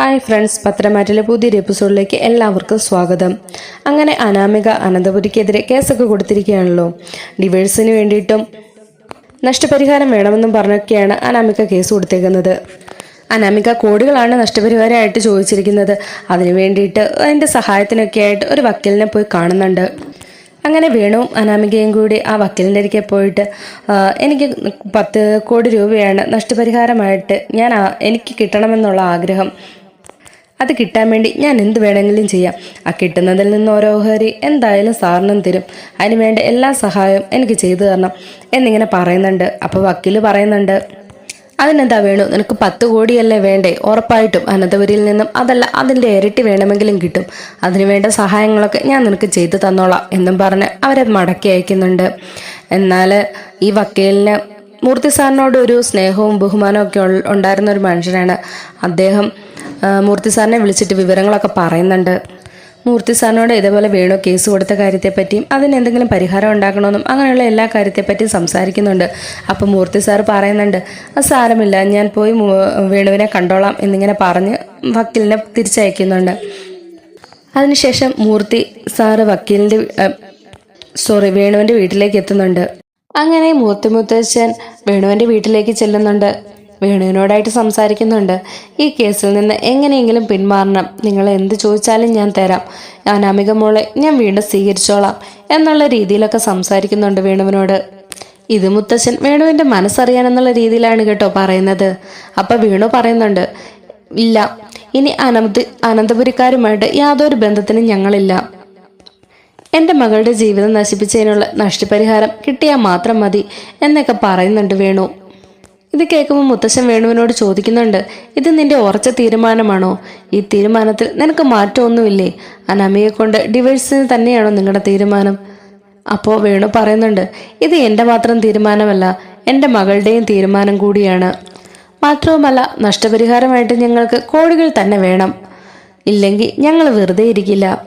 Hi friends പത്രമാറ്റിലെ പുതിയൊരു എപ്പിസോഡിലേക്ക് എല്ലാവർക്കും സ്വാഗതം. അങ്ങനെ അനാമിക അനന്തപുരിക്കെതിരെ കേസൊക്കെ കൊടുത്തിരിക്കുകയാണല്ലോ. ഡിവേഴ്സിന് വേണ്ടിയിട്ടും നഷ്ടപരിഹാരം വേണമെന്നും പറഞ്ഞൊക്കെയാണ് അനാമിക കേസ് കൊടുത്തേക്കുന്നത്. അനാമിക കോടികളാണ് നഷ്ടപരിഹാരമായിട്ട് ചോദിച്ചിരിക്കുന്നത്. അതിനു വേണ്ടിയിട്ട് അതിന്റെ സഹായത്തിനൊക്കെ ആയിട്ട് ഒരു വക്കീലിനെ പോയി കാണുന്നുണ്ട്. അങ്ങനെ വേണുവും അനാമികയും കൂടി ആ വക്കീലിന്റെ അടുക്കെ പോയിട്ട് എനിക്ക് പത്ത് കോടി രൂപയാണ് നഷ്ടപരിഹാരമായിട്ട് ഞാൻ എനിക്ക് കിട്ടണമെന്നുള്ള ആഗ്രഹം. അത് കിട്ടാൻ വേണ്ടി ഞാൻ എന്ത് വേണമെങ്കിലും ചെയ്യാം. ആ കിട്ടുന്നതിൽ നിന്ന് ഓരോ ഓഹരി എന്തായാലും സാറിനും തരും. അതിന് വേണ്ട എല്ലാ സഹായവും എനിക്ക് ചെയ്തു തരണം. എന്നിങ്ങനെ പറയുന്നുണ്ട്. അപ്പോൾ വക്കീൽ പറയുന്നുണ്ട് അതിനെന്താ വേണു? നിനക്ക് പത്ത് കോടിയല്ലേ വേണ്ടേ? ഉറപ്പായിട്ടും അനന്തപുരിയിൽ നിന്നും അതല്ല അതിന്റെ ഇരട്ടി വേണമെങ്കിലും കിട്ടും. അതിനു വേണ്ട സഹായങ്ങളൊക്കെ ഞാൻ നിനക്ക് ചെയ്തു തന്നോളാം എന്നും പറഞ്ഞ് അവരെ മടക്കി അയക്കുന്നുണ്ട്. എന്നാൽ ഈ വക്കീലിന് മൂർത്തി സാറിനോട് ഒരു സ്നേഹവും ബഹുമാനവും ഒക്കെ ഉണ്ടായിരുന്ന ഒരു മനുഷ്യനാണ്. അദ്ദേഹം മൂർത്തി സാറിനെ വിളിച്ചിട്ട് വിവരങ്ങളൊക്കെ പറയുന്നുണ്ട്. മൂർത്തി സാറിനോട് ഇതേപോലെ വേണു കേസ് കൊടുത്ത കാര്യത്തെപ്പറ്റിയും അതിന് എന്തെങ്കിലും പരിഹാരം ഉണ്ടാക്കണമെന്നും അങ്ങനെയുള്ള എല്ലാ കാര്യത്തെപ്പറ്റിയും സംസാരിക്കുന്നുണ്ട്. അപ്പം മൂർത്തി സാർ പറയുന്നുണ്ട് അത് സാരമില്ല ഞാൻ പോയി വേണുവിനെ കണ്ടോളാം എന്നിങ്ങനെ പറഞ്ഞ് വക്കീലിനെ തിരിച്ചയക്കുന്നുണ്ട്. അതിനുശേഷം മൂർത്തി സാറ് വക്കീലിന്റെ സോറി വേണുവിന്റെ വീട്ടിലേക്ക് എത്തുന്നുണ്ട്. അങ്ങനെ മൂർത്തി മുത്തച്ഛൻ വേണുവിന്റെ വീട്ടിലേക്ക് ചെല്ലുന്നുണ്ട്. വേണുവിനോടായിട്ട് സംസാരിക്കുന്നുണ്ട്. ഈ കേസിൽ നിന്ന് എങ്ങനെയെങ്കിലും പിന്മാറണം. നിങ്ങൾ എന്ത് ചോദിച്ചാലും ഞാൻ തരാം. അനാമിക മോളെ ഞാൻ വീണ്ടും സ്വീകരിച്ചോളാം എന്നുള്ള രീതിയിലൊക്കെ സംസാരിക്കുന്നുണ്ട് വേണുവിനോട്. ഇത് മുത്തച്ഛൻ വേണുവിന്റെ മനസ്സറിയാനെന്നുള്ള രീതിയിലാണ് കേട്ടോ പറയുന്നത്. അപ്പം വേണു പറയുന്നുണ്ട് ഇല്ല ഇനി അനന്ത അനന്തപുരിക്കാരുമായിട്ട് യാതൊരു ബന്ധത്തിനും ഞങ്ങളില്ല. എന്റെ മകളുടെ ജീവിതം നശിപ്പിച്ചതിനുള്ള നഷ്ടപരിഹാരം കിട്ടിയാൽ മാത്രം മതി എന്നൊക്കെ പറയുന്നുണ്ട് വേണു. ഇത് കേൾക്കുമ്പോൾ മുത്തശ്ശൻ വേണുവിനോട് ചോദിക്കുന്നുണ്ട് ഇത് നിന്റെ ഉറച്ച തീരുമാനമാണോ? ഈ തീരുമാനത്തിൽ നിനക്ക് മാറ്റമൊന്നുമില്ലേ? അനാമിയെ കൊണ്ട് ഡിവോഴ്സിന് തന്നെയാണോ നിങ്ങളുടെ തീരുമാനം? അപ്പോൾ വേണു പറയുന്നുണ്ട് ഇത് എന്റെ മാത്രം തീരുമാനമല്ല എന്റെ മകളുടെയും തീരുമാനം കൂടിയാണ്. മാത്രവുമല്ല നഷ്ടപരിഹാരമായിട്ട് ഞങ്ങൾക്ക് കോടികൾ തന്നെ വേണം. ഇല്ലെങ്കിൽ ഞങ്ങൾ വെറുതെ ഇരിക്കില്ല.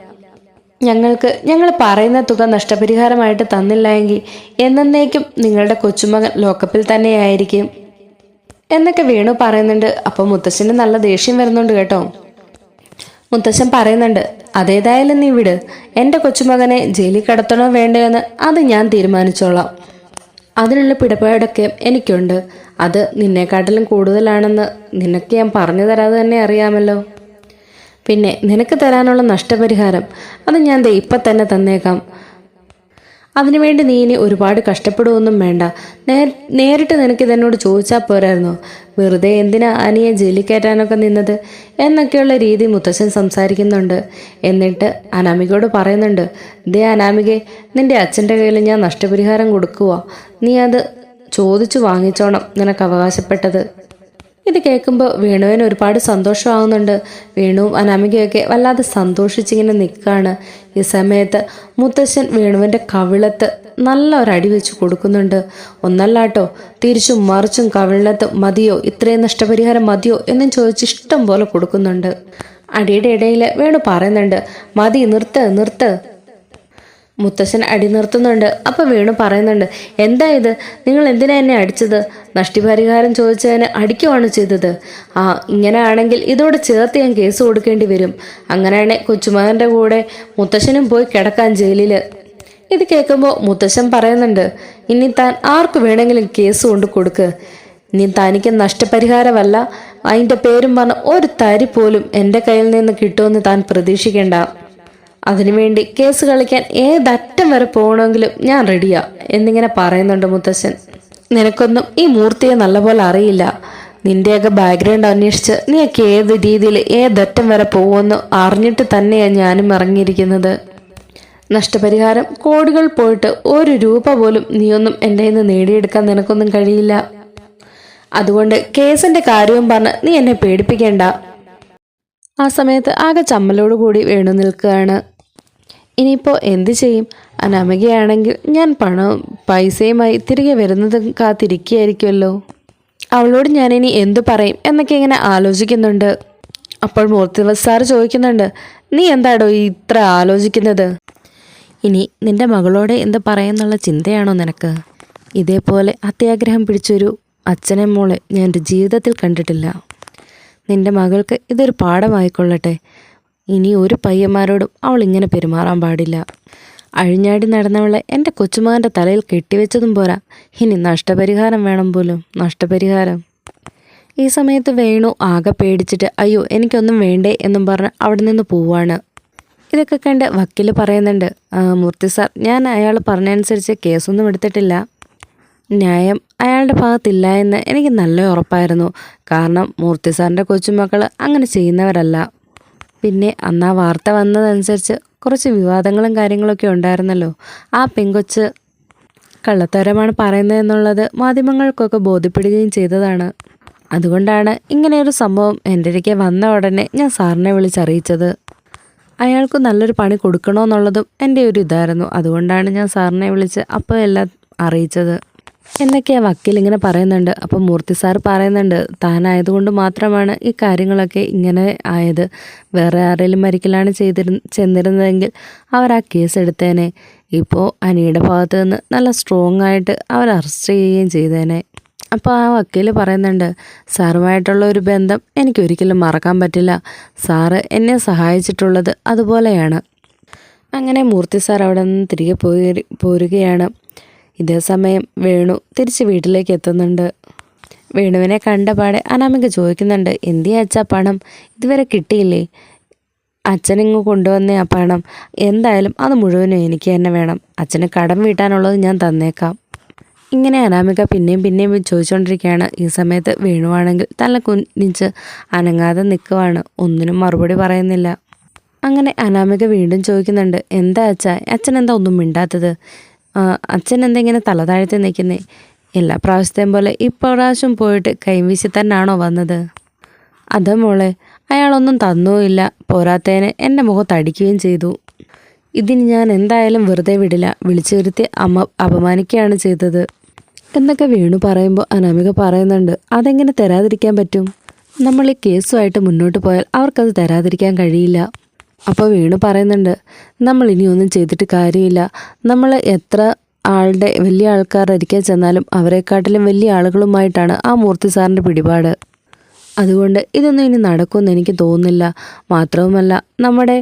ഞങ്ങൾക്ക് ഞങ്ങൾ പറയുന്ന തുക നഷ്ടപരിഹാരമായിട്ട് തന്നില്ല എങ്കിൽ എന്നേക്കും നിങ്ങളുടെ കൊച്ചുമകൻ ലോക്കപ്പിൽ തന്നെയായിരിക്കും. എന്നൊക്കെ വേണു പറയുന്നുണ്ട്. അപ്പോൾ മുത്തശ്ശന് നല്ല ദേഷ്യം വരുന്നുണ്ട് കേട്ടോ. മുത്തശ്ശൻ പറയുന്നുണ്ട് അതേതായാലും നീ വിട്. എന്റെ കൊച്ചുമകനെ ജയിലിൽ കിടത്തണോ വേണ്ടയോ എന്ന് അത് ഞാൻ തീരുമാനിച്ചോളാം. അതിനുള്ള പിടപാടൊക്കെ എനിക്കുണ്ട്. അത് നിന്നെക്കാട്ടിലും കൂടുതലാണെന്ന് നിനക്ക് ഞാൻ പറഞ്ഞു തരാതെ തന്നെ അറിയാമല്ലോ. പിന്നെ നിനക്ക് തരാനുള്ള നഷ്ടപരിഹാരം അത് ഞാൻ ദേ ഇപ്പം തന്നെ തന്നേക്കാം. അതിനുവേണ്ടി നീ ഇനി ഒരുപാട് കഷ്ടപ്പെടുകയൊന്നും വേണ്ട. നേരിട്ട് നിനക്ക് ഇതെന്നോട് ചോദിച്ചാൽ പോരായിരുന്നോ. വെറുതെ എന്തിനാ അനിയെ ജയിലിൽ കയറ്റാനൊക്കെ നിന്നത്? എന്നൊക്കെയുള്ള രീതി മുത്തശ്ശൻ സംസാരിക്കുന്നുണ്ട്. എന്നിട്ട് അനാമികയോട് പറയുന്നുണ്ട് ദേ അനാമികെ നിന്റെ അച്ഛന്റെ കയ്യിൽ ഞാൻ നഷ്ടപരിഹാരം കൊടുക്കുക നീ അത് ചോദിച്ചു വാങ്ങിച്ചോണം നിനക്ക് അവകാശപ്പെട്ടത്. ഇത് കേൾക്കുമ്പോൾ വേണുവിന് ഒരുപാട് സന്തോഷമാകുന്നുണ്ട് വേണുവും അനാമികയൊക്കെ വല്ലാതെ സന്തോഷിച്ചിങ്ങനെ നിൽക്കുകയാണ് ഈ സമയത്ത് മുത്തശ്ശൻ വേണുവിന്റെ കവിളത്ത് നല്ല ഒരു അടി വെച്ച് കൊടുക്കുന്നുണ്ട്. ഒന്നല്ലാട്ടോ തിരിച്ചും മറിച്ചും കവിളത്ത് മതിയോ ഇത്രയും നഷ്ടപരിഹാരം മതിയോ എന്നും ചോദിച്ച് ഇഷ്ടം പോലെ കൊടുക്കുന്നുണ്ട്. അടിയുടെ ഇടയിൽ വേണു പറയുന്നുണ്ട് മതി നിർത്ത് നിർത്ത്. മുത്തശ്ശൻ അടി നിർത്തുന്നുണ്ട്. അപ്പം വീണു പറയുന്നുണ്ട് എന്താ ഇത്? നിങ്ങൾ എന്തിനാ എന്നെ അടിച്ചത്? നഷ്ടപരിഹാരം ചോദിച്ചതിന് അടിക്കുവാണ് ചെയ്തത്. ആ ഇങ്ങനെ ആണെങ്കിൽ ഇതോടെ ചേർത്ത് ഞാൻ കേസ് കൊടുക്കേണ്ടി വരും. അങ്ങനെയാണെ കൊച്ചുമകന്റെ കൂടെ മുത്തശ്ശനും പോയി കിടക്കാൻ ജയിലിൽ ഇത് കേൾക്കുമ്പോൾ മുത്തശ്ശൻ പറയുന്നുണ്ട് ഇനി താൻ ആർക്ക് വേണമെങ്കിലും കേസ് കൊണ്ട് കൊടുക്ക്. നീ തനിക്ക് നഷ്ടപരിഹാരമല്ല. അതിന്റെ പേരും പറഞ്ഞ് ഒരു തരി പോലും എന്റെ കയ്യിൽ നിന്ന് കിട്ടുമെന്ന് താൻ പ്രതീക്ഷിക്കേണ്ട. അതിനുവേണ്ടി കേസ് കളിക്കാൻ ഏതറ്റം വരെ പോകണമെങ്കിലും ഞാൻ റെഡിയാ എന്നിങ്ങനെ പറയുന്നുണ്ട് മുത്തശ്ശൻ. നിനക്കൊന്നും ഈ മൂർത്തിയെ നല്ലപോലെ അറിയില്ല. നിന്റെയൊക്കെ ബാക്ക്ഗ്രൗണ്ട് അന്വേഷിച്ച് നീയൊക്കെ ഏത് രീതിയിൽ ഏതറ്റം വരെ പോകുമെന്ന് അറിഞ്ഞിട്ട് തന്നെയാണ് ഞാനും ഇറങ്ങിയിരിക്കുന്നത്. നഷ്ടപരിഹാരം കോടികൾ പോയിട്ട് ഒരു രൂപ പോലും നീയൊന്നും എന്റെ നിന്ന് നേടിയെടുക്കാൻ നിനക്കൊന്നും കഴിയില്ല. അതുകൊണ്ട് കേസിന്റെ കാര്യവും പറഞ്ഞ് നീ എന്നെ പേടിപ്പിക്കേണ്ട. ആ സമയത്ത് ആകെ ചമ്മലോടുകൂടി വേണു നിൽക്കുകയാണ്. ഇനിയിപ്പോൾ എന്ത് ചെയ്യും? അനാമികയാണെങ്കിൽ ഞാൻ പണം പൈസയുമായി തിരികെ വരുന്നത് കാത്തിരിക്കുകയായിരിക്കുമല്ലോ. അവളോട് ഞാൻ ഇനി എന്തു പറയും എന്നൊക്കെ ഇങ്ങനെ ആലോചിക്കുന്നുണ്ട്. അപ്പോൾ മൂർത്തിവ സാറ് ചോദിക്കുന്നുണ്ട് നീ എന്താടോ ഇത്ര ആലോചിക്കുന്നത്? ഇനി നിന്റെ മകളോട് എന്ത് പറയുന്നുള്ള ചിന്തയാണോ നിനക്ക്? ഇതേപോലെ അത്യാഗ്രഹം പിടിച്ചൊരു അച്ഛനെ മോളെ ഞാൻ എന്റെ ജീവിതത്തിൽ കണ്ടിട്ടില്ല. നിന്റെ മകൾക്ക് ഇതൊരു പാഠമായിക്കൊള്ളട്ടെ. ഇനി ഒരു പയ്യന്മാരോടും അവൾ ഇങ്ങനെ പെരുമാറാൻ പാടില്ല. അഴിഞ്ഞാടി നടന്നവളെ എന്റെ കൊച്ചുമകന്റെ തലയിൽ കെട്ടിവെച്ചതും പോരാ. ഇനി നഷ്ടപരിഹാരം വേണം പോലും. നഷ്ടപരിഹാരം. ഈ സമയത്ത് വേണു ആകെ പേടിച്ചിട്ട് അയ്യോ എനിക്കൊന്നും വേണ്ടേ എന്നും പറഞ്ഞ് അവിടെ നിന്ന് പോവാണ്. ഇതൊക്കെ കണ്ട് വക്കീൽ പറയുന്നുണ്ട് "ആ, മൂർത്തി സാർ ഞാൻ അയാൾ പറഞ്ഞനുസരിച്ച് കേസൊന്നും എടുത്തിട്ടില്ല. ന്യായം അയാളുടെ ഭാഗത്തില്ല എന്ന് എനിക്ക് നല്ല ഉറപ്പായിരുന്നു. കാരണം മൂർത്തി സാറിന്റെ കൊച്ചുമക്കൾ അങ്ങനെ ചെയ്യുന്നവരല്ല. പിന്നെ അന്ന് ആ വാർത്ത വന്നതനുസരിച്ച് കുറച്ച് വിവാദങ്ങളും കാര്യങ്ങളൊക്കെ ഉണ്ടായിരുന്നല്ലോ. ആ പെങ്കൊച്ച് കള്ളത്തരമാണ് പറയുന്നത് എന്നുള്ളത് മാധ്യമങ്ങൾക്കൊക്കെ ബോധ്യപ്പെടുകയും ചെയ്തതാണ്. അതുകൊണ്ടാണ് ഇങ്ങനെയൊരു സംഭവം എന്റെ ഇടയ്ക്ക് വന്ന ഉടനെ ഞാൻ സാറിനെ വിളിച്ചറിയിച്ചത്. അയാൾക്ക് നല്ലൊരു പണി കൊടുക്കണമെന്നുള്ളതും എന്റെ ഒരു ഇതായിരുന്നു. അതുകൊണ്ടാണ് ഞാൻ സാറിനെ വിളിച്ച് അപ്പോൾ എല്ലാം അറിയിച്ചത്. എന്നൊക്കെയാ വക്കീൽ ഇങ്ങനെ പറയുന്നുണ്ട്. അപ്പം മൂർത്തി സാർ പറയുന്നുണ്ട് താനായതുകൊണ്ട് മാത്രമാണ് ഈ കാര്യങ്ങളൊക്കെ ഇങ്ങനെ ആയത്. വേറെ ആരെങ്കിലും മരിക്കലാണ് ചെയ്തിരുന്ന ചെന്നിരുന്നതെങ്കിൽ അവർ ആ കേസ് എടുത്തേനെ. ഇപ്പോൾ അനിയുടെ ഭാഗത്ത് നിന്ന് നല്ല സ്ട്രോങ് ആയിട്ട് അവർ അറസ്റ്റ് ചെയ്യുകയും ചെയ്തേനെ. അപ്പോൾ ആ വക്കീൽ പറയുന്നുണ്ട് സാറുമായിട്ടുള്ള ഒരു ബന്ധം എനിക്കൊരിക്കലും മറക്കാൻ പറ്റില്ല. സാറ് എന്നെ സഹായിച്ചിട്ടുള്ളത് അതുപോലെയാണ്. അങ്ങനെ മൂർത്തി സാർ അവിടെ നിന്ന് തിരികെ പോയി പോരുകയാണ്. ഇതേ സമയം വേണു തിരിച്ച് വീട്ടിലേക്ക് എത്തുന്നുണ്ട്. വേണുവിനെ കണ്ടപാടെ അനാമിക ചോദിക്കുന്നുണ്ട് എന്തിയാ അച്ഛാ പണം? ഇതുവരെ കിട്ടിയില്ലേ? അച്ഛനിങ്ങ് കൊണ്ടുവന്നേ ആ പണം. എന്തായാലും അത് മുഴുവനും എനിക്ക് തന്നെ വേണം. അച്ഛന് കടം വീട്ടാനുള്ളത് ഞാൻ തന്നേക്കാം. ഇങ്ങനെ അനാമിക പിന്നെയും പിന്നെയും ചോദിച്ചുകൊണ്ടിരിക്കുകയാണ് ഈ സമയത്ത് വേണുവാണെങ്കിൽ തല കുനിച്ച് അനങ്ങാതെ നിൽക്കുവാണ്. ഒന്നിനും മറുപടി പറയുന്നില്ല. അങ്ങനെ അനാമിക വീണ്ടും ചോദിക്കുന്നുണ്ട് എന്താ അച്ഛ? അച്ഛൻ എന്താ ഒന്നും മിണ്ടാത്തത്? അച്ഛൻ എന്താ ഇങ്ങനെ തല താഴ്ത്തി നിൽക്കുന്നേ? എല്ലാ പ്രാവശ്യത്തെയും പോലെ ഇപ്രാവശ്യം പോയിട്ട് കൈവീശി തന്നെയാണോ വന്നത്? അതെ മോളെ അയാളൊന്നും തന്നുമില്ല. പോരാത്തേനെ എന്റെ മുഖത്ത് അടിക്കുകയും ചെയ്തു. ഇതിന് ഞാൻ എന്തായാലും വെറുതെ വിടില്ല. വിളിച്ചു വരുത്തി അമ്മ അപമാനിക്കുകയാണ് ചെയ്തത്. എന്നൊക്കെ വീണു പറയുമ്പോൾ അനാമിക പറയുന്നുണ്ട് അതെങ്ങനെ തരാതിരിക്കാൻ പറ്റും? നമ്മൾ ഈ കേസുമായിട്ട് മുന്നോട്ട് പോയാൽ അവർക്കത് തരാതിരിക്കാൻ കഴിയില്ല. അപ്പോൾ വീണു പറയുന്നുണ്ട് നമ്മൾ ഇനിയൊന്നും ചെയ്തിട്ട് കാര്യമില്ല. നമ്മൾ എത്ര ആളുടെ വലിയ ആൾക്കാരായിരിക്കാൻ ചെന്നാലും അവരെക്കാട്ടിലും വലിയ ആളുകളുമായിട്ടാണ് ആ മൂർത്തി സാറിന്റെ പിടിപാട്. അതുകൊണ്ട് ഇതൊന്നും ഇനി നടക്കുമെന്ന് എനിക്ക് തോന്നുന്നില്ല. മാത്രവുമല്ല നമ്മുടെ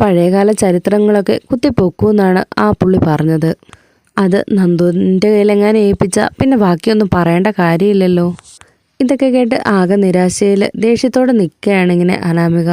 പഴയകാല ചരിത്രങ്ങളൊക്കെ കുത്തിപ്പൊക്കുമെന്നാണ് ആ പുള്ളി പറഞ്ഞത്. അത് നന്ദുവിന്റെ കയ്യിലെങ്ങാനും ഏൽപ്പിച്ച പിന്നെ ബാക്കിയൊന്നും പറയേണ്ട കാര്യമില്ലല്ലോ. ഇതൊക്കെ കേട്ട് ആകെ നിരാശയിൽ ദേഷ്യത്തോടെ നിൽക്കുകയാണ് ഇങ്ങനെ അനാമിക.